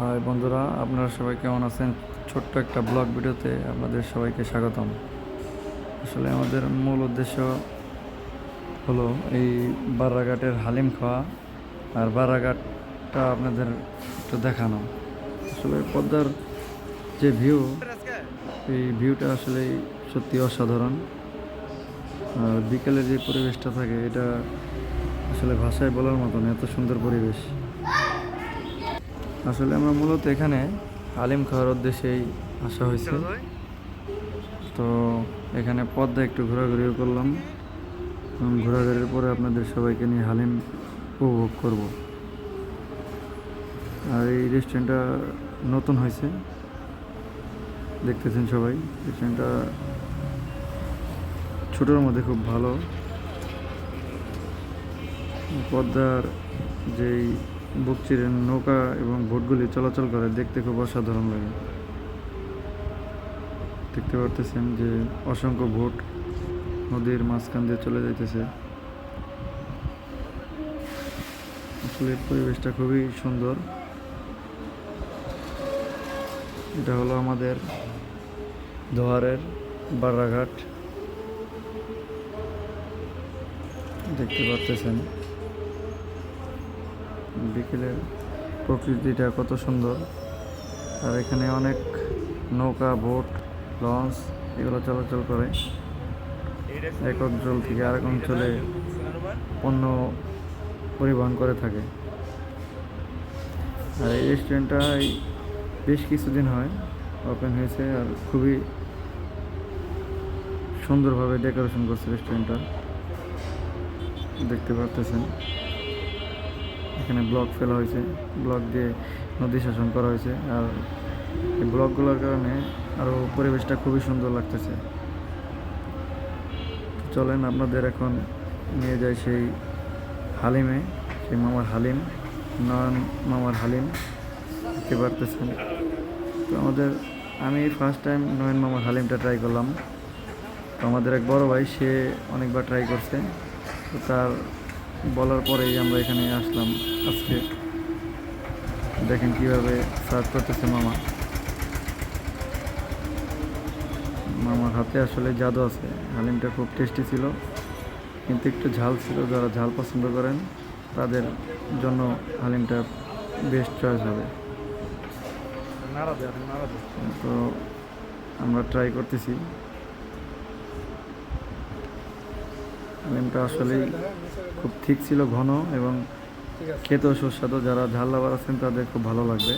High বন্ধুরা, আপনারা সবাই কেমন আছেন? ছোট্ট একটা ব্লগ ভিডিওতে আপনাদের সবাইকে স্বাগতম। আসলে আমাদের মূল উদ্দেশ্য হলো এই বারাঘাটের হালিম খাওয়া আর বারাঘাটটা আপনাদের একটু দেখানো। আসলে পদ্মার যে ভিউ এই ভিউটা আসলে সত্যি অসাধারণ। আর বিকেলে যে পরিবেশটা থাকে, এটা আসলে ভাষায় বলার মতন এত সুন্দর পরিবেশ। আসলে আমরা মূলত এখানে আলিম খাওয়ার উদ্দেশ্যেই আসা হয়েছে। তো এখানে পদ্মা একটু ঘোরাঘুরিও করলাম এবং ঘোরাঘুরির পরে আপনাদের সবাইকে নিয়ে হালিম উপভোগ করব। আর এই রেস্টুরেন্টটা নতুন হয়েছে। দেখতেছেন সবাই রেস্টুরেন্টটা ছোটোর মধ্যে খুব ভালো। পদ্মার যেই বুকচিরের নৌকা এবং বোটগুলি চলাচল করে দেখতে খুব অসাধারণ লাগে। দেখতে পারতেছেন যে অসংখ্য বোট নদীর মাঝখান দিয়ে চলে যাইতেছে। আসলে পরিবেশটা খুবই সুন্দর। এটা হলো আমাদের দোহারের বারাঘাট। দেখতে পারতেছেন। বিকেলের প্রকৃতিটা কত সুন্দর। আর এখানে অনেক নৌকা, বোট, লঞ্চ এগুলো চলাচল করে। এক অঞ্চল থেকে আরেক অঞ্চলে পণ্য পরিবহন করে থাকে। আর এই রেস্টুরেন্টটা বেশ কিছুদিন হয় ওপেন হয়েছে আর খুবই সুন্দরভাবে ডেকোরেশন করছে রেস্টুরেন্টটা দেখতে পারতেছেন। এখানে ব্লক ফেলা হয়েছে। ব্লক দিয়ে নদী শাসন করা হয়েছে। আর এই ব্লকগুলোর কারণে আরও পরিবেশটা খুবই সুন্দর লাগতেছে। চলেন আপনাদের এখন নিয়ে যাই সেই হালিমে, সেই মামার হালিম, নয়ন মামার হালিম। দেখতে পারতেছেন। তো আমাদের, আমি ফার্স্ট টাইম নয়ন মামার হালিমটা ট্রাই করলাম। তো আমাদের এক বড় ভাই, সে অনেকবার ট্রাই করছে। তো তার বলার পরেই আমরা এখানে আসলাম। আজকে দেখেন কীভাবে সার্ভ করতেছে মামা। মামার হাতে আসলে জাদু আছে। হালিমটা খুব টেস্টি ছিল কিন্তু একটু ঝাল ছিল। যারা ঝাল পছন্দ করেন তাদের জন্য হালিমটা বেস্ট চয়েস হবে। তো আমরা ট্রাই করতেছি। হালিমটা আসলেই খুব ঠিক ছিল ঘন এবং খেতেও সুস্বাদু। যারা ঝাল লাভার আছেন তাদের খুব ভালো লাগবে।